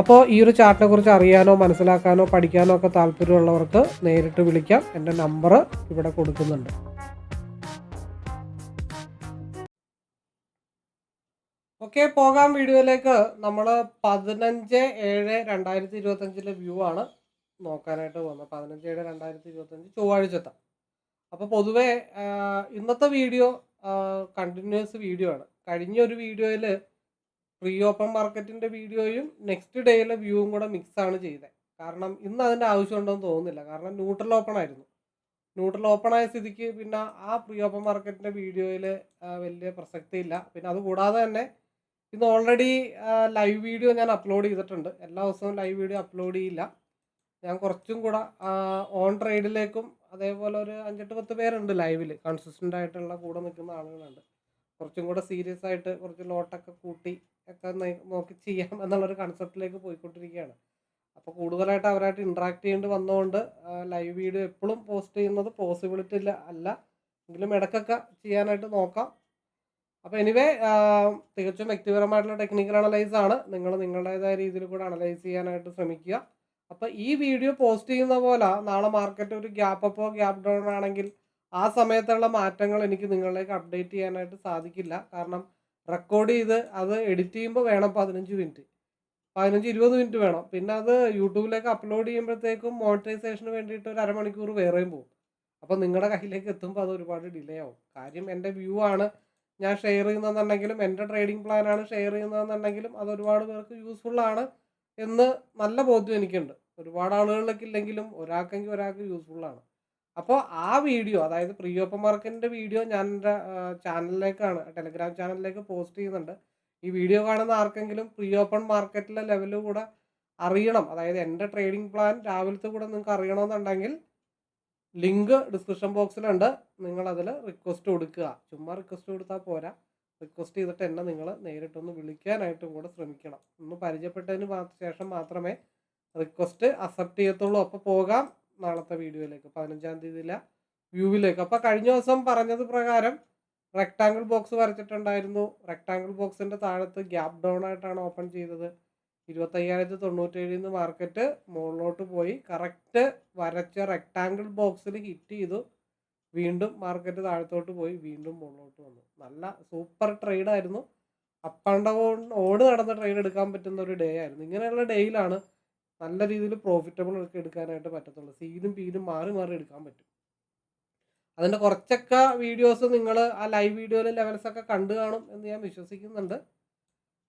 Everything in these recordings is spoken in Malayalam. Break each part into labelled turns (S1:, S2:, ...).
S1: അപ്പോൾ ഈ ഒരു ചാർട്ടിനെ കുറിച്ച് അറിയാനോ മനസ്സിലാക്കാനോ പഠിക്കാനോ ഒക്കെ താല്പര്യമുള്ളവർക്ക് നേരിട്ട് വിളിക്കാം. എന്റെ നമ്പർ ഇവിടെ കൊടുക്കുന്നുണ്ട്. ഓക്കെ പോകാം വീഡിയോയിലേക്ക്. നമ്മൾ പതിനഞ്ച് ഏഴ് രണ്ടായിരത്തി ഇരുപത്തഞ്ചിലെ വ്യൂ ആണ് നോക്കാനായിട്ട് പോകുന്നത്. പതിനഞ്ച് ഏഴ് രണ്ടായിരത്തി ഇരുപത്തഞ്ച് ചൊവ്വാഴ്ചത്തെ. അപ്പോൾ പൊതുവേ ഇന്നത്തെ വീഡിയോ കണ്ടിന്യൂസ് വീഡിയോ ആണ്. കഴിഞ്ഞ ഒരു വീഡിയോയിൽ പ്രീ ഓപ്പൺ മാർക്കറ്റിന്റെ വീഡിയോയും നെക്സ്റ്റ് ഡേയിലെ വ്യൂവും കൂടെ മിക്സാണ് ചെയ്തത് കാരണം ഇന്ന് അതിന്റെ ആവശ്യമുണ്ടെന്ന് തോന്നുന്നില്ല. കാരണം ന്യൂട്രൽ ഓപ്പൺ ആയിരുന്നു. ന്യൂട്രൽ ഓപ്പൺ ആയ സ്ഥിതിക്ക് പിന്നെ ആ പ്രീ ഓപ്പൺ മാർക്കറ്റിന്റെ വീഡിയോയിൽ വലിയ പ്രസക്തി ഇല്ല പിന്നെ അത് കൂടാതെ തന്നെ ഇന്ന് ഓൾറെഡി ലൈവ് വീഡിയോ ഞാൻ അപ്ലോഡ് ചെയ്തിട്ടുണ്ട്. എല്ലാ ദിവസവും ലൈവ് വീഡിയോ അപ്ലോഡ് ചെയ്യില്ല. ഞാൻ കുറച്ചും കൂടെ ഓൺ ട്രേഡിലേക്കും അതേപോലെ ഒരു അഞ്ചെട്ട് പത്ത് പേരുണ്ട് ലൈവിൽ കൺസിസ്റ്റന്റ് ആയിട്ടുള്ള കൂടെ നിൽക്കുന്ന ആളുകളുണ്ട്. കുറച്ചും കൂടെ സീരിയസ് ആയിട്ട് കുറച്ച് ലോട്ടൊക്കെ കൂട്ടി ഒക്കെ നോക്കി ചെയ്യാം എന്നുള്ളൊരു കൺസെപ്റ്റിലേക്ക് പോയിക്കൊണ്ടിരിക്കുകയാണ്. അപ്പോൾ കൂടുതലായിട്ട് അവരായിട്ട് ഇൻട്രാക്ട് ചെയ്യേണ്ടി വന്നതുകൊണ്ട് ലൈവ് വീഡിയോ എപ്പോഴും പോസ്റ്റ് ചെയ്യുന്നത് പോസിബിലിറ്റി ഇല്ല അല്ല. എങ്കിലും ഇടയ്ക്കൊക്കെ ചെയ്യാനായിട്ട് നോക്കാം. അപ്പോൾ എനിവേ തികച്ചും വ്യക്തിപരമായിട്ടുള്ള ടെക്നിക്കൽ അനലൈസ് ആണ്. നിങ്ങൾ നിങ്ങളുടേതായ രീതിയിൽ കൂടെ അനലൈസ് ചെയ്യാനായിട്ട് ശ്രമിക്കുക. അപ്പോൾ ഈ വീഡിയോ പോസ്റ്റ് ചെയ്യുന്ന പോലെ നാളെ മാർക്കറ്റ് ഒരു ഗ്യാപ്പ് അപ്പോ ഗ്യാപ്പ് ഡൗൺ ആണെങ്കിൽ ആ സമയത്തുള്ള മാറ്റങ്ങൾ എനിക്ക് നിങ്ങളിലേക്ക് അപ്ഡേറ്റ് ചെയ്യാനായിട്ട് സാധിക്കില്ല. കാരണം റെക്കോർഡ് ചെയ്ത് അത് എഡിറ്റ് ചെയ്യുമ്പോൾ വേണം പതിനഞ്ച് മിനിറ്റ് പതിനഞ്ച് ഇരുപത് മിനിറ്റ് വേണം. പിന്നെ അത് യൂട്യൂബിലേക്ക് അപ്ലോഡ് ചെയ്യുമ്പോഴത്തേക്കും മോണിറ്റൈസേഷന് വേണ്ടിയിട്ട് ഒരു അരമണിക്കൂർ വേറെയും പോകും. അപ്പോൾ നിങ്ങളുടെ കയ്യിലേക്ക് എത്തുമ്പോൾ അത് ഒരുപാട് ഡിലേ ആവും. കാര്യം എന്റെ വ്യൂ ആണ് ഞാൻ ഷെയർ ചെയ്യുന്നതെന്നുണ്ടെങ്കിലും എന്റെ ട്രേഡിംഗ് പ്ലാനാണ് ഷെയർ ചെയ്യുന്നതെന്നുണ്ടെങ്കിലും അത് ഒരുപാട് പേർക്ക് യൂസ്ഫുൾ ആണ് എന്ന് നല്ല ബോധ്യം എനിക്കുണ്ട്. ഒരുപാട് ആളുകളിലേക്ക് ഇല്ലെങ്കിലും ഒരാൾക്കെങ്കിൽ ഒരാൾക്ക് യൂസ്ഫുൾ ആണ്. അപ്പോൾ ആ വീഡിയോ അതായത് പ്രീ ഓപ്പൺ വീഡിയോ ഞാൻ എന്റെ ചാനലിലേക്കാണ് ടെലിഗ്രാം ചാനലിലേക്ക് പോസ്റ്റ് ചെയ്യുന്നുണ്ട്. ഈ വീഡിയോ കാണുന്ന ആർക്കെങ്കിലും പ്രീ ഓപ്പൺ മാർക്കറ്റിലെ ലെവൽ കൂടെ അറിയണം അതായത് എന്റെ ട്രേഡിംഗ് പ്ലാൻ രാവിലത്തെ കൂടെ നിങ്ങൾക്ക് അറിയണമെന്നുണ്ടെങ്കിൽ ലിങ്ക് ഡിസ്ക്രിപ്ഷൻ ബോക്സിലുണ്ട് നിങ്ങൾ അതിൽ റിക്വസ്റ്റ് കൊടുക്കുക. ചുമ്മാ റിക്വസ്റ്റ് കൊടുത്താൽ പോരാ. റിക്വസ്റ്റ് ചെയ്തിട്ട് എന്നെ നിങ്ങൾ നേരിട്ടൊന്ന് വിളിക്കാനായിട്ടും കൂടെ ശ്രമിക്കണം. ഒന്ന് പരിചയപ്പെട്ടതിന് ശേഷം മാത്രമേ റിക്വസ്റ്റ് അക്സെപ്റ്റ് ചെയ്യത്തുള്ളൂ. അപ്പോൾ പോകാം. നാളത്തെ വീഡിയോയിലേക്ക് പതിനഞ്ചാം തീയതിയിലെ വ്യൂവിലേക്ക്. അപ്പോൾ കഴിഞ്ഞ ദിവസം പറഞ്ഞത് പ്രകാരം റെക്ടാങ്കിൾ ബോക്സ് വരച്ചിട്ടുണ്ടായിരുന്നു. റെക്ടാങ്കിൾ ബോക്സിന്റെ താഴത്ത് ഗ്യാപ് ഡൗൺ ആയിട്ടാണ് ഓപ്പൺ ചെയ്തത്. ഇരുപത്തയ്യായിരത്തി തൊണ്ണൂറ്റേഴിൽ നിന്ന് മാർക്കറ്റ് മുകളിലോട്ട് പോയി. കറക്റ്റ് വരച്ച റെക്ടാങ്കിൾ ബോക്സിൽ ഹിറ്റ് ചെയ്തു. വീണ്ടും മാർക്കറ്റ് താഴത്തോട്ട് പോയി. വീണ്ടും മുകളിലോട്ട് വന്നു. നല്ല സൂപ്പർ ട്രേഡായിരുന്നു അപ്പ് ഓട് നടന്ന ട്രേഡ് എടുക്കാൻ പറ്റുന്ന ഒരു ഡേ ആയിരുന്നു. ഇങ്ങനെയുള്ള ഡേയിലാണ് നല്ല രീതിയിൽ പ്രോഫിറ്റബിൾ ഒക്കെ എടുക്കാനായിട്ട് പറ്റത്തുള്ളൂ. സീനും പീനും മാറി മാറി എടുക്കാൻ പറ്റും. അതിന്റെ കുറച്ചൊക്കെ വീഡിയോസ് നിങ്ങൾ ആ ലൈവ് വീഡിയോയിലെ ലെവൽസൊക്കെ കണ്ടു കാണും എന്ന് ഞാൻ വിശ്വസിക്കുന്നുണ്ട്.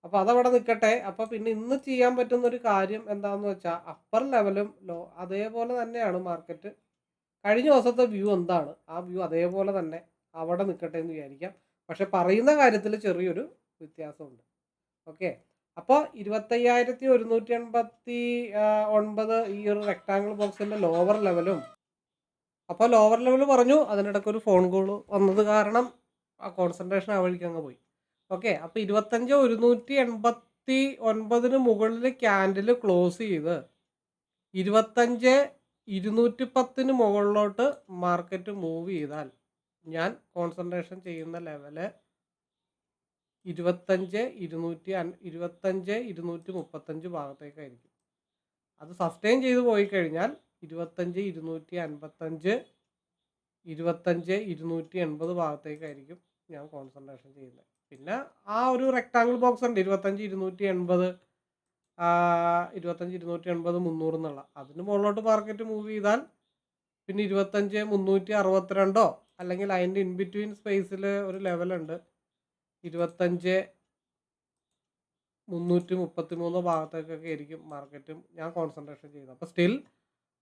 S1: അപ്പോൾ അതവിടെ നിൽക്കട്ടെ. അപ്പോൾ പിന്നെ ഇന്ന് ചെയ്യാൻ പറ്റുന്ന ഒരു കാര്യം എന്താണെന്ന് വെച്ചാൽ അപ്പർ ലെവലും ലോ അതേപോലെ തന്നെയാണ് മാർക്കറ്റ് കഴിഞ്ഞ ദിവസത്തെ വ്യൂ എന്താണ്? ആ വ്യൂ അതേപോലെ തന്നെ അവിടെ നിൽക്കട്ടെ എന്ന് വിചാരിക്കാം. പക്ഷെ പറയുന്ന കാര്യത്തിൽ ചെറിയൊരു വ്യത്യാസമുണ്ട്. ഓക്കെ അപ്പോൾ ഇരുപത്തയ്യായിരത്തി ഒരുന്നൂറ്റി എൺപത്തി ഒൻപത് ഈ ഒരു റെക്ടാങ്കിൾ ബോക്സിന്റെ ലോവർ ലെവലും അപ്പോൾ ലോവർ ലെവൽ പറഞ്ഞു അതിനിടയ്ക്ക് ഒരു ഫോൺ കോൾ വന്നത് കാരണം ആ കോൺസെൻട്രേഷൻ ആ വഴിക്ക് അങ്ങ് പോയി. ഓക്കെ അപ്പോൾ ഇരുപത്തഞ്ച് ഒരുന്നൂറ്റി എൺപത്തി ഒൻപതിന് മുകളിൽ ക്യാൻഡിൽ ക്ലോസ് ചെയ്ത് ഇരുപത്തഞ്ച് ഇരുന്നൂറ്റി പത്തിന് മുകളിലോട്ട് മാർക്കറ്റ് മൂവ് ചെയ്താൽ ഞാൻ കോൺസെൻട്രേഷൻ ചെയ്യുന്ന ലെവൽ ഇരുപത്തഞ്ച് ഇരുന്നൂറ്റി അൻ ഇരുപത്തഞ്ച് ഇരുന്നൂറ്റി മുപ്പത്തഞ്ച് ഭാഗത്തേക്കായിരിക്കും. അത് സസ്റ്റെയിൻ ചെയ്ത് പോയി കഴിഞ്ഞാൽ ഇരുപത്തഞ്ച് ഇരുന്നൂറ്റി അൻപത്തഞ്ച് ഇരുപത്തഞ്ച് ഇരുന്നൂറ്റി എൺപത് ഭാഗത്തേക്കായിരിക്കും ഞാൻ കോൺസെൻട്രേഷൻ ചെയ്യുന്നത്. പിന്നെ ആ ഒരു റെക്ടാങ്കിൾ ബോക്സ് ഉണ്ട് ഇരുപത്തഞ്ച് ഇരുന്നൂറ്റി എൺപത് ഇരുപത്തഞ്ച് ഇരുന്നൂറ്റി എൺപത് മുന്നൂറ് എന്നുള്ള. അതിന് മുകളിലോട്ട് മാർക്കറ്റ് മൂവ് ചെയ്താൽ പിന്നെ ഇരുപത്തഞ്ച് മുന്നൂറ്റി അറുപത്തിരണ്ടോ അല്ലെങ്കിൽ അതിന്റെ ഇൻ ബിറ്റ്വീൻ സ്പേസിൽ ഒരു ലെവലുണ്ട് ഇരുപത്തഞ്ച് മുന്നൂറ്റി മുപ്പത്തി മൂന്ന് ഭാഗത്തേക്കൊക്കെ ആയിരിക്കും മാർക്കറ്റും ഞാൻ കോൺസെൻട്രേഷൻ ചെയ്യുന്നത്. അപ്പോൾ സ്റ്റിൽ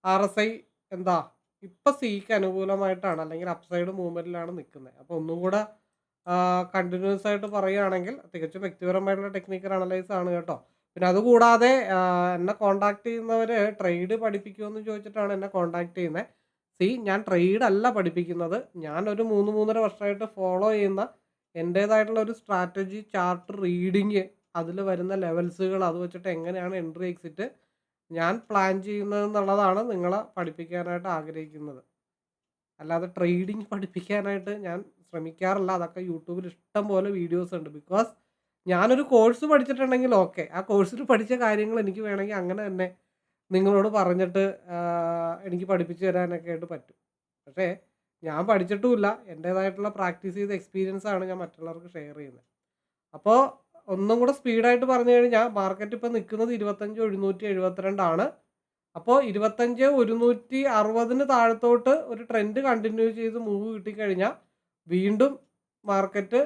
S1: ആർ എസ് ഐ എന്താ? ഇപ്പം സിക്ക് അനുകൂലമായിട്ടാണ്. അല്ലെങ്കിൽ അപ്സൈഡ് മൂവ്മെന്റിലാണ് നിൽക്കുന്നത്. അപ്പോൾ ഒന്നും കൂടെ കണ്ടിന്യൂസ് ആയിട്ട് പറയുകയാണെങ്കിൽ തികച്ചും വ്യക്തിപരമായിട്ടുള്ള ടെക്നിക്കൽ അനലൈസ് ആണ് കേട്ടോ. പിന്നെ അതുകൂടാതെ എന്നെ കോണ്ടാക്ട് ചെയ്യുന്നവർ ട്രേഡ് പഠിപ്പിക്കുമെന്ന് ചോദിച്ചിട്ടാണ് എന്നെ കോണ്ടാക്ട് ചെയ്യുന്നത്. സി ഞാൻ ട്രേഡ് അല്ല പഠിപ്പിക്കുന്നത്. ഞാൻ ഒരു മൂന്ന് മൂന്നര വർഷമായിട്ട് ഫോളോ ചെയ്യുന്ന എന്റേതായിട്ടുള്ള ഒരു സ്ട്രാറ്റജി ചാർട്ട് റീഡിങ് അതിൽ വരുന്ന ലെവൽസുകൾ അത് വെച്ചിട്ട് എങ്ങനെയാണ് എൻട്രി എക്സിറ്റ് ഞാൻ പ്ലാൻ ചെയ്യുന്നത് എന്നുള്ളതാണ് നിങ്ങളെ പഠിപ്പിക്കാനായിട്ട് ആഗ്രഹിക്കുന്നത്. അല്ലാതെ ട്രേഡിങ് പഠിപ്പിക്കാനായിട്ട് ഞാൻ ശ്രമിക്കാറില്ല. അതൊക്കെ യൂട്യൂബിൽ ഇഷ്ടം പോലെ വീഡിയോസ് ഉണ്ട്. ബിക്കോസ് ഞാനൊരു കോഴ്സ് പഠിച്ചിട്ടുണ്ടെങ്കിൽ ഓക്കെ ആ കോഴ്സിൽ പഠിച്ച കാര്യങ്ങൾ എനിക്ക് വേണമെങ്കിൽ അങ്ങനെ തന്നെ നിങ്ങളോട് പറഞ്ഞിട്ട് എനിക്ക് പഠിപ്പിച്ചു തരാനൊക്കെ ആയിട്ട് പറ്റും. പക്ഷേ ഞാൻ പഠിച്ചിട്ടുമില്ല. എന്റേതായിട്ടുള്ള പ്രാക്ടീസ് ചെയ്ത എക്സ്പീരിയൻസ് ആണ് ഞാൻ മറ്റുള്ളവർക്ക് ഷെയർ ചെയ്യുന്നത്. അപ്പോൾ ഒന്നും കൂടെ സ്പീഡായിട്ട് പറഞ്ഞു കഴിഞ്ഞാൽ മാർക്കറ്റ് ഇപ്പോൾ നിൽക്കുന്നത് ഇരുപത്തഞ്ച് എഴുന്നൂറ്റി എഴുപത്തിരണ്ടാണ് അപ്പോൾ ഇരുപത്തഞ്ച് ഒരുന്നൂറ്റി അറുപതിന് താഴത്തോട്ട് ഒരു ട്രെൻഡ് കണ്ടിന്യൂ ചെയ്ത് മൂവ് കിട്ടിക്കഴിഞ്ഞാൽ വീണ്ടും മാർക്കറ്റ്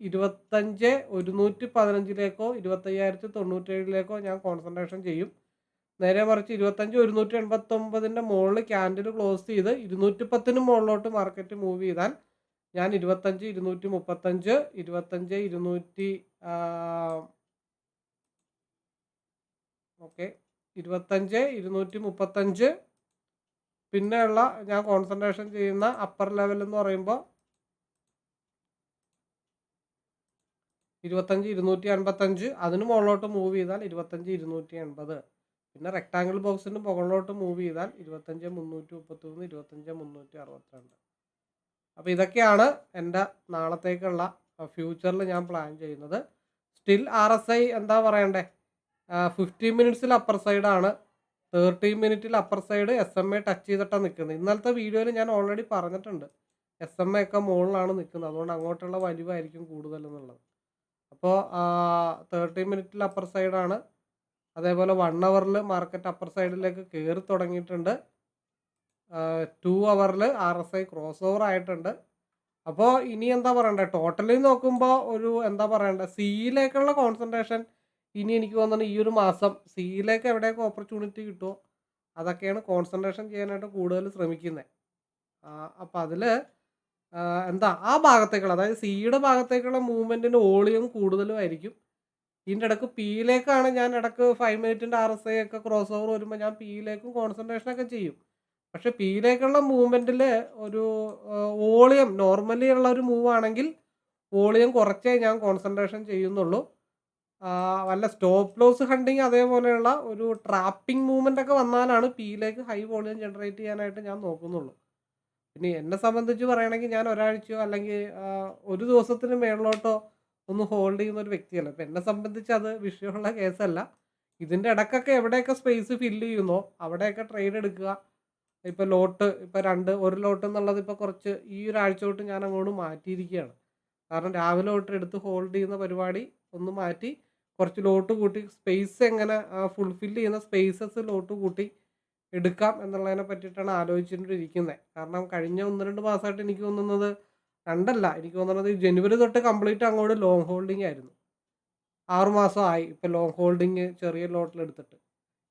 S1: ഇരുപത്തഞ്ച് ഒരുന്നൂറ്റി പതിനഞ്ചിലേക്കോ ഇരുപത്തയ്യായിരത്തി തൊണ്ണൂറ്റേഴിലേക്കോ ഞാൻ കോൺസെൻട്രേഷൻ ചെയ്യും. നേരെ മറിച്ച് ഇരുപത്തഞ്ച് ഒരുന്നൂറ്റി എൺപത്തൊമ്പതിന്റെ മുകളിൽ ക്യാൻഡിൽ ക്ലോസ് ചെയ്ത് ഇരുന്നൂറ്റി പത്തിന് മുകളിലോട്ട് മാർക്കറ്റ് മൂവ് ചെയ്താൽ ഞാൻ ഇരുപത്തഞ്ച് ഇരുന്നൂറ്റി മുപ്പത്തഞ്ച് ഇരുപത്തഞ്ച് ഇരുന്നൂറ്റി ഓക്കെ ഇരുപത്തഞ്ച് ഇരുന്നൂറ്റി മുപ്പത്തഞ്ച് പിന്നെയുള്ള ഞാൻ കോൺസെൻട്രേഷൻ ചെയ്യുന്ന അപ്പർ ലെവൽ എന്ന് പറയുമ്പോൾ ഇരുപത്തഞ്ച് ഇരുന്നൂറ്റി അൻപത്തഞ്ച് അതിന് മുകളിലോട്ട് മൂവ് ചെയ്താൽ ഇരുപത്തഞ്ച് ഇരുന്നൂറ്റി എൺപത് പിന്നെ റെക്ടാങ്കിൾ ബോക്സിന് മുകളിലോട്ട് മൂവ് ചെയ്താൽ ഇരുപത്തഞ്ച് മുന്നൂറ്റി മുപ്പത്തി മൂന്ന് ഇരുപത്തഞ്ച് മുന്നൂറ്റി അറുപത്തിരണ്ട്. അപ്പോൾ ഇതൊക്കെയാണ് എന്റെ നാളത്തേക്കുള്ള ഫ്യൂച്ചറിൽ ഞാൻ പ്ലാൻ ചെയ്യുന്നത്. സ്റ്റിൽ ആർ എസ് ഐ എന്താ പറയണ്ടേ? ഫിഫ്റ്റീൻ മിനിറ്റ്സിൽ അപ്പർ സൈഡാണ് തേർട്ടീൻ മിനിറ്റിൽ upper side S M A touch ചെയ്തിട്ടാണ് നിൽക്കുന്നത് ഇന്നലത്തെ വീഡിയോയിൽ ഞാൻ ഓൾറെഡി പറഞ്ഞിട്ടുണ്ട്. എസ് എം എ ഒക്കെ മുകളിലാണ് നിൽക്കുന്നത് അതുകൊണ്ട് അങ്ങോട്ടുള്ള വലിവായിരിക്കും കൂടുതൽ എന്നുള്ളത് അപ്പോൾ തേർട്ടി മിനിറ്റിൽ അപ്പർ സൈഡാണ് അതേപോലെ വൺ അവറിൽ മാർക്കറ്റ് അപ്പർ സൈഡിലേക്ക് കയറി തുടങ്ങിയിട്ടുണ്ട്. ടു അവറിൽ R S I cross over ആയിട്ടുണ്ട്. അപ്പോൾ ഇനി എന്താ പറയണ്ടേ? ടോട്ടലി നോക്കുമ്പോൾ ഒരു എന്താ പറയണ്ടേ? സിയിലേക്കുള്ള കോൺസെൻട്രേഷൻ ഇനി എനിക്ക് തോന്നുന്നു ഈ ഒരു മാസം സിയിലേക്ക് എവിടെയൊക്കെ ഓപ്പർച്യൂണിറ്റി കിട്ടുമോ അതൊക്കെയാണ് കോൺസെൻട്രേഷൻ ചെയ്യാനായിട്ട് കൂടുതൽ ശ്രമിക്കുന്നത് അപ്പോൾ അതിൽ എന്താ? ആ ഭാഗത്തേക്കുള്ള അതായത് സിയുടെ ഭാഗത്തേക്കുള്ള മൂവ്മെന്റിന് വോളിയം കൂടുതലുമായിരിക്കും ഇതിന്റെ ഇടയ്ക്ക് പിയിലേക്കാണ് ഞാൻ ഇടയ്ക്ക് ഫൈവ് മിനിറ്റിന്റെ ആർ എസ് ഐ ഒക്കെ ക്രോസ് ഓവർ വരുമ്പോൾ ഞാൻ പിയിലേക്കും കോൺസെൻട്രേഷനൊക്കെ ചെയ്യും. പക്ഷെ പിയിലേക്കുള്ള മൂവ്മെന്റിൽ ഒരു വോളിയം നോർമലി ഉള്ള ഒരു മൂവ് ആണെങ്കിൽ വോളിയം കുറച്ചേ ഞാൻ കോൺസെൻട്രേഷൻ ചെയ്യുന്നുള്ളൂ. വല്ല സ്റ്റോപ്പ് ലോസ് ഹണ്ടിങ് അതേപോലെയുള്ള ഒരു ട്രാപ്പിംഗ് മൂവ്മെന്റ് ഒക്കെ വന്നാലാണ് പിയിലേക്ക് ഹൈ വോളിയം ജനറേറ്റ് ചെയ്യാനായിട്ട് ഞാൻ നോക്കുന്നുള്ളൂ. പിന്നെ എന്നെ സംബന്ധിച്ച് പറയുകയാണെങ്കിൽ ഞാൻ ഒരാഴ്ചയോ അല്ലെങ്കിൽ ഒരു ദിവസത്തിന് മേളിലോട്ടോ ഒന്ന് ഹോൾഡ് ചെയ്യുന്ന ഒരു വ്യക്തിയല്ല. ഇപ്പം എന്നെ സംബന്ധിച്ച് അത് വിഷയമുള്ള കേസല്ല. ഇതിന്റെ ഇടക്കൊക്കെ എവിടെയൊക്കെ സ്പേസ് ഫില്ല് ചെയ്യുന്നോ അവിടെയൊക്കെ ട്രേഡ് എടുക്കുക. ഇപ്പോൾ ലോട്ട് ഇപ്പോൾ രണ്ട് ഒരു ലോട്ട് എന്നുള്ളത് ഇപ്പോൾ കുറച്ച് ഈ ഒരാഴ്ച തൊട്ട് ഞാൻ അങ്ങോട്ട് മാറ്റിയിരിക്കുകയാണ്. കാരണം രാവിലെ തൊട്ട് എടുത്ത് ഹോൾഡ് ചെയ്യുന്ന പരിപാടി ഒന്ന് മാറ്റി കുറച്ച് ലോട്ട് കൂട്ടി സ്പേസ് എങ്ങനെ ഫുൾഫിൽ ചെയ്യുന്ന സ്പേസസ് ലോട്ട് കൂട്ടി എടുക്കാം എന്നുള്ളതിനെ പറ്റിയിട്ടാണ് ആലോചിച്ചുകൊണ്ടിരിക്കുന്നത് കാരണം കഴിഞ്ഞ ഒന്ന് രണ്ട് മാസമായിട്ട് എനിക്ക് തോന്നുന്നത് രണ്ടല്ല എനിക്ക് തോന്നുന്നത് ജനുവരി തൊട്ട് കംപ്ലീറ്റ് അങ്ങോട്ട് ലോങ് ഹോൾഡിംഗ് ആയിരുന്നു. ആറുമാസം ആയി. ഇപ്പം ലോങ് ഹോൾഡിങ് ചെറിയ ലോട്ടിൽ എടുത്തിട്ട്.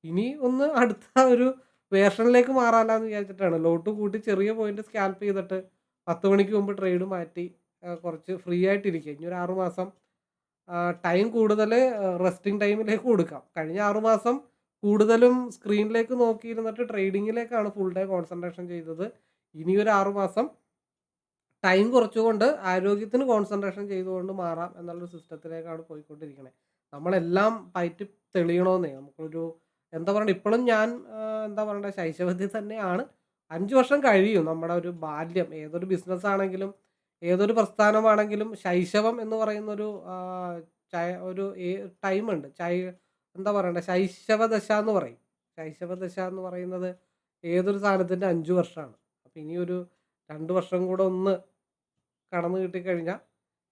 S1: ഇനി ഒന്ന് അടുത്ത ഒരു വേർഷനിലേക്ക് മാറാനാന്ന് വിചാരിച്ചിട്ടാണ്. ലോട്ട് കൂട്ടി ചെറിയ പോയിന്റ് സ്കാൽപ്പ് ചെയ്തിട്ട് പത്ത് മണിക്ക് മുമ്പ് ട്രേഡ് മാറ്റി കുറച്ച് ഫ്രീ ആയിട്ടിരിക്കുക. ഇനി ഒരു ആറുമാസം ടൈം കൂടുതൽ റെസ്റ്റിംഗ് ടൈമിലേക്ക് കൊടുക്കാം. കഴിഞ്ഞ ആറുമാസം കൂടുതലും സ്ക്രീനിലേക്ക് നോക്കിയിരുന്നിട്ട് ട്രേഡിങ്ങിലേക്കാണ് ഫുൾ ഡേ കോൺസെൻട്രേഷൻ ചെയ്തത്. ഇനി ഒരു ആറ് മാസം ടൈം കുറച്ചുകൊണ്ട് ആരോഗ്യത്തിന് കോൺസെൻട്രേഷൻ ചെയ്തുകൊണ്ട് മാറാം എന്നുള്ളൊരു സിസ്റ്റത്തിലേക്കാണ് പോയിക്കൊണ്ടിരിക്കുന്നത് നമ്മളെല്ലാം പയറ്റി തെളിയണമെന്നേ നമുക്കൊരു എന്താ പറയണ്ട ഇപ്പോഴും ഞാൻ എന്താ പറയണ്ടേ ശൈശവത്തിൽ തന്നെയാണ്. അഞ്ച് വർഷം കഴിയും നമ്മുടെ ഒരു ബാല്യം. ഏതൊരു ബിസിനസ് ആണെങ്കിലും ഏതൊരു പ്രസ്ഥാനമാണെങ്കിലും ശൈശവം എന്ന് പറയുന്നൊരു ഒരു ഒരു ടൈമുണ്ട്. ചൈ എന്താ പറയണ്ടേ ശൈശവദശ എന്ന് പറയും. ശൈശവദശ എന്ന് പറയുന്നത് ഏതൊരു സാധനത്തിന്റെ അഞ്ച് വർഷമാണ്. അപ്പം ഇനിയൊരു രണ്ട് വർഷം കൂടെ ഒന്ന് കടന്നു കിട്ടിക്കഴിഞ്ഞാൽ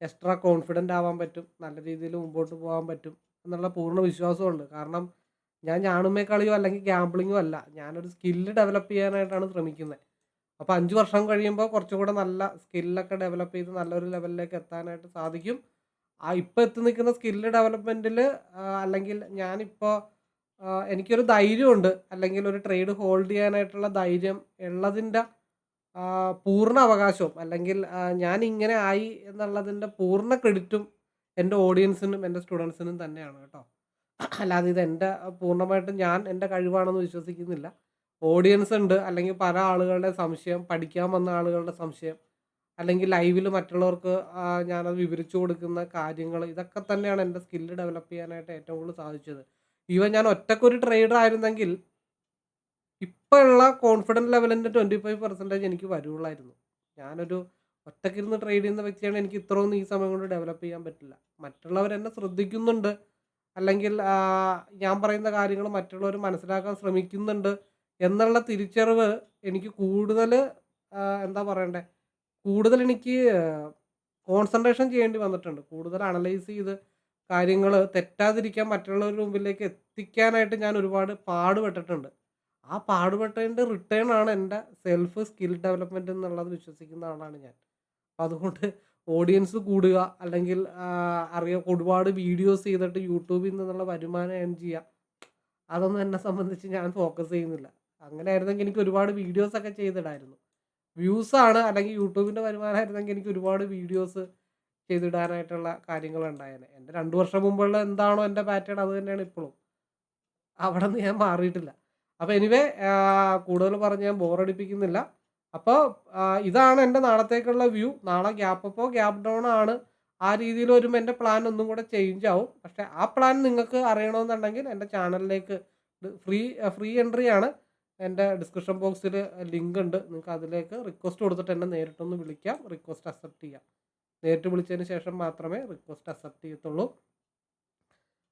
S1: എക്സ്ട്രാ കോൺഫിഡന്റ് ആവാൻ പറ്റും നല്ല രീതിയിൽ മുമ്പോട്ട് പോകാൻ പറ്റും എന്നുള്ള പൂർണ വിശ്വാസമുണ്ട് കാരണം ഞാൻ ഞാണുമേ കളിയോ അല്ലെങ്കിൽ ഗ്യാമ്പിളിങ്ങോ അല്ല ഞാനൊരു സ്കില്ല് ഡെവലപ്പ് ചെയ്യാനായിട്ടാണ് ശ്രമിക്കുന്നത് അപ്പോൾ അഞ്ച് വർഷം കഴിയുമ്പോൾ കുറച്ചും കൂടെ നല്ല സ്കില്ലൊക്കെ ഡെവലപ്പ് ചെയ്ത് നല്ലൊരു ലെവലിലേക്ക് എത്താനായിട്ട് സാധിക്കും. ആ ഇപ്പോൾ എത്തി നിൽക്കുന്ന സ്കില്ല് ഡെവലപ്മെന്റിൽ അല്ലെങ്കിൽ ഞാനിപ്പോൾ എനിക്കൊരു ധൈര്യമുണ്ട് അല്ലെങ്കിൽ ഒരു ട്രേഡ് ഹോൾഡ് ചെയ്യാനായിട്ടുള്ള ധൈര്യം ഉള്ളതിന്റെ പൂർണ അവകാശവും അല്ലെങ്കിൽ ഞാൻ ഇങ്ങനെ ആയി എന്നുള്ളതിന്റെ പൂർണ ക്രെഡിറ്റും എന്റെ ഓഡിയൻസിനും എന്റെ സ്റ്റുഡൻസിനും തന്നെയാണ് കേട്ടോ. അല്ലാതെ ഇത് എന്റെ പൂർണമായിട്ടും ഞാൻ എന്റെ കഴിവാണെന്ന് വിശ്വസിക്കുന്നില്ല. ഓഡിയൻസ് ഉണ്ട് അല്ലെങ്കിൽ പല ആളുകളുടെ സംശയം പഠിക്കാൻ വന്ന ആളുകളുടെ സംശയം അല്ലെങ്കിൽ ലൈവിൽ മറ്റുള്ളവർക്ക് ഞാനത് വിവരിച്ചു കൊടുക്കുന്ന കാര്യങ്ങൾ ഇതൊക്കെ തന്നെയാണ് എന്റെ സ്കില്ല് ഡെവലപ്പ് ചെയ്യാനായിട്ട് ഏറ്റവും കൂടുതൽ സാധിച്ചത്. ഈവൻ ഞാൻ ഒറ്റക്കൊരു ട്രേഡർ ആയിരുന്നെങ്കിൽ ഇപ്പോൾ ഉള്ള കോൺഫിഡൻസ് ലെവലിന്റെ ട്വന്റി ഫൈവ് പെർസെന്റേജ് എനിക്ക് വരുള്ളായിരുന്നു. ഞാനൊരു ഒറ്റക്കിരുന്ന് ട്രേഡ് ചെയ്യുന്ന വ്യക്തിയാണ്. എനിക്ക് ഇത്രയൊന്നും ഈ സമയം കൊണ്ട് ഡെവലപ്പ് ചെയ്യാൻ പറ്റില്ല. മറ്റുള്ളവർ എന്നെ ശ്രദ്ധിക്കുന്നുണ്ട്. അല്ലെങ്കിൽ ഞാൻ പറയുന്ന കാര്യങ്ങൾ മറ്റുള്ളവർ മനസ്സിലാക്കാൻ ശ്രമിക്കുന്നുണ്ട് എന്നുള്ള തിരിച്ചറിവ് എനിക്ക് കൂടുതൽ എന്താ പറയണ്ടേ? കൂടുതൽ എനിക്ക് കോൺസെൻട്രേഷൻ ചെയ്യേണ്ടി വന്നിട്ടുണ്ട്. കൂടുതൽ അനലൈസ് ചെയ്ത് കാര്യങ്ങൾ തെറ്റാതിരിക്കാൻ മറ്റുള്ളവരുടെ മുമ്പിലേക്ക് എത്തിക്കാനായിട്ട് ഞാൻ ഒരുപാട് പാടുപെട്ടിട്ടുണ്ട്. ആ പാടുപെട്ടതിന്റെ റിട്ടേൺ ആണ് എന്റെ സെൽഫ് സ്കിൽ ഡെവലപ്മെന്റ് എന്നുള്ളത് വിശ്വസിക്കുന്ന ആളാണ് ഞാൻ. അപ്പം അതുകൊണ്ട് ഓഡിയൻസ് കൂടുക അല്ലെങ്കിൽ അറിയാം ഒരുപാട് വീഡിയോസ് ചെയ്തിട്ട് യൂട്യൂബിൽ നിന്നുള്ള വരുമാനം ഏൺ ചെയ്യുക. അതൊന്നും എന്നെ സംബന്ധിച്ച് ഞാൻ ഫോക്കസ് ചെയ്യുന്നില്ല. അങ്ങനെ ആയിരുന്നെങ്കിൽ എനിക്ക് ഒരുപാട് വീഡിയോസ് ഒക്കെ ചെയ്തിടായിരുന്നു. വ്യൂസാണ് അല്ലെങ്കിൽ യൂട്യൂബിന്റെ വരുമാനമായിരുന്നെങ്കിൽ എനിക്ക് ഒരുപാട് വീഡിയോസ് ചെയ്തിടാനായിട്ടുള്ള കാര്യങ്ങൾ ഉണ്ടായേനെ. എന്റെ രണ്ട് വർഷം മുമ്പുള്ള എന്താണോ എന്റെ പാറ്റേൺ അത് തന്നെയാണ് ഇപ്പോഴും. അവിടെ നിന്ന് ഞാൻ മാറിയിട്ടില്ല. അപ്പോൾ എനിവേ കൂടുതൽ പറഞ്ഞ് ഞാൻ ബോറടിപ്പിക്കുന്നില്ല അപ്പോൾ ഇതാണ് എന്റെ നാളത്തേക്കുള്ള വ്യൂ നാളെ ഗ്യാപ്പ് അപ്പോ ഗ്യാപ്പ് ഡൗൺ ആണ് ആ രീതിയിൽ വരുമ്പോൾ എന്റെ പ്ലാൻ ഒന്നും കൂടെ ചേഞ്ച് ആവും. പക്ഷേ ആ പ്ലാൻ നിങ്ങൾക്ക് അറിയണമെന്നുണ്ടെങ്കിൽ എന്റെ ചാനലിലേക്ക് ഫ്രീ ഫ്രീ എൻട്രി ആണ്. എന്റെ ഡിസ്ക്രിപ്ഷൻ ബോക്സിൽ ലിങ്ക് ഉണ്ട്. നിങ്ങൾക്ക് അതിലേക്ക് റിക്വസ്റ്റ് കൊടുത്തിട്ട് എന്നെ നേരിട്ടൊന്ന് വിളിക്കാം. റിക്വസ്റ്റ് അക്സെപ്റ്റ് ചെയ്യാം. നേരിട്ട് വിളിച്ചതിന് ശേഷം മാത്രമേ റിക്വസ്റ്റ് അക്സെപ്റ്റ് ചെയ്യത്തുള്ളൂ.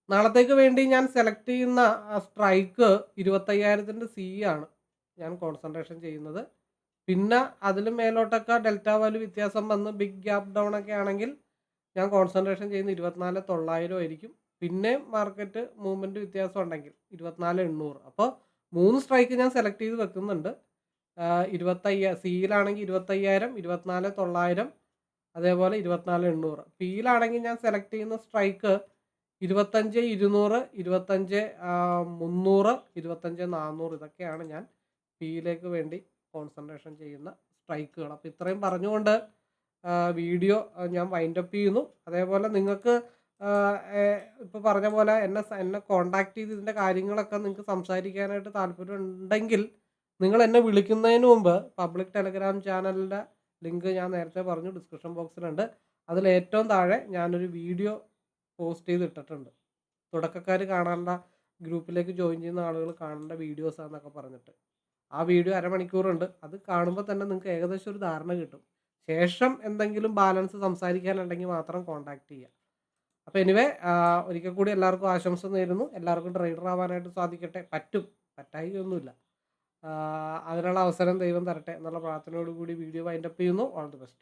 S1: നാളത്തേക്ക് വേണ്ടി ഞാൻ സെലക്ട് ചെയ്യുന്ന സ്ട്രൈക്ക് ഇരുപത്തയ്യായിരത്തിന്റെ സി ആണ് ഞാൻ കോൺസെൻട്രേഷൻ ചെയ്യുന്നത്. പിന്നെ അതിൽ മേലോട്ടൊക്കെ ഡെൽറ്റ വാല്യൂ വ്യത്യാസം വന്ന് ബിഗ് ഗ്യാപ്പ് ഡൗൺ ഒക്കെ ആണെങ്കിൽ ഞാൻ കോൺസെൻട്രേഷൻ ചെയ്യുന്ന ഇരുപത്തിനാല് തൊള്ളായിരം ആയിരിക്കും. പിന്നെ മാർക്കറ്റ് മൂവ്മെന്റ് വ്യത്യാസം ഉണ്ടെങ്കിൽ ഇരുപത്തിനാല് എണ്ണൂറ്. അപ്പോൾ മൂന്ന് സ്ട്രൈക്ക് ഞാൻ സെലക്ട് ചെയ്ത് വെക്കുന്നുണ്ട്. ഇരുപത്തയ്യ സിയിലാണെങ്കിൽ ഇരുപത്തയ്യായിരം ഇരുപത്തിനാല് തൊള്ളായിരം അതേപോലെ ഇരുപത്തിനാല് എണ്ണൂറ്. പിയിലാണെങ്കിൽ ഞാൻ സെലക്ട് ചെയ്യുന്ന സ്ട്രൈക്ക് ഇരുപത്തഞ്ച് ഇരുന്നൂറ് ഇരുപത്തഞ്ച് മുന്നൂറ് ഇരുപത്തഞ്ച് നാന്നൂറ് ഇതൊക്കെയാണ് ഞാൻ പിയിലേക്ക് വേണ്ടി കോൺസെൻട്രേഷൻ ചെയ്യുന്ന സ്ട്രൈക്കുകൾ അപ്പോൾ ഇത്രയും പറഞ്ഞുകൊണ്ട് വീഡിയോ ഞാൻ വൈൻഡ് അപ്പ് ചെയ്യുന്നു. അതേപോലെ നിങ്ങൾക്ക് ഇപ്പോൾ പറഞ്ഞ പോലെ എന്നെ എന്നെ കോണ്ടാക്ട് ചെയ്ത് ഇതിന്റെ കാര്യങ്ങളൊക്കെ നിങ്ങൾക്ക് സംസാരിക്കാനായിട്ട് താല്പര്യം ഉണ്ടെങ്കിൽ നിങ്ങൾ എന്നെ വിളിക്കുന്നതിന് മുമ്പ് പബ്ലിക് ടെലഗ്രാം ചാനലിന്റെ ലിങ്ക് ഞാൻ നേരത്തെ പറഞ്ഞു ഡിസ്ക്രിപ്ഷൻ ബോക്സിലുണ്ട് അതിൽ ഏറ്റവും താഴെ ഞാനൊരു വീഡിയോ പോസ്റ്റ് ചെയ്ത് ഇട്ടിട്ടുണ്ട് തുടക്കക്കാർ കാണേണ്ട ഗ്രൂപ്പിലേക്ക് ജോയിൻ ചെയ്യുന്ന ആളുകൾ കാണേണ്ട വീഡിയോസ് ആണെന്നൊക്കെ പറഞ്ഞിട്ട്. ആ വീഡിയോ അരമണിക്കൂറുണ്ട്. അത് കാണുമ്പോൾ തന്നെ നിങ്ങൾക്ക് ഏകദേശം ഒരു ധാരണ കിട്ടും. ശേഷം എന്തെങ്കിലും ബാലൻസ് സംസാരിക്കാനുണ്ടെങ്കിൽ മാത്രം കോൺടാക്ട് ചെയ്യുക അപ്പോൾ എനിവേ ഒരിക്കൽ കൂടി എല്ലാവർക്കും ആശംസ നേരുന്നു. എല്ലാവർക്കും ട്രേഡർ ആവാനായിട്ട് സാധിക്കട്ടെ. പറ്റും. പറ്റായി ഒന്നുമില്ല. അതിനുള്ള അവസരം ദൈവം തരട്ടെ എന്നുള്ള പ്രാർത്ഥനയോടുകൂടി വീഡിയോ വൈൻഡപ്പ് ചെയ്യുന്നു. All the best.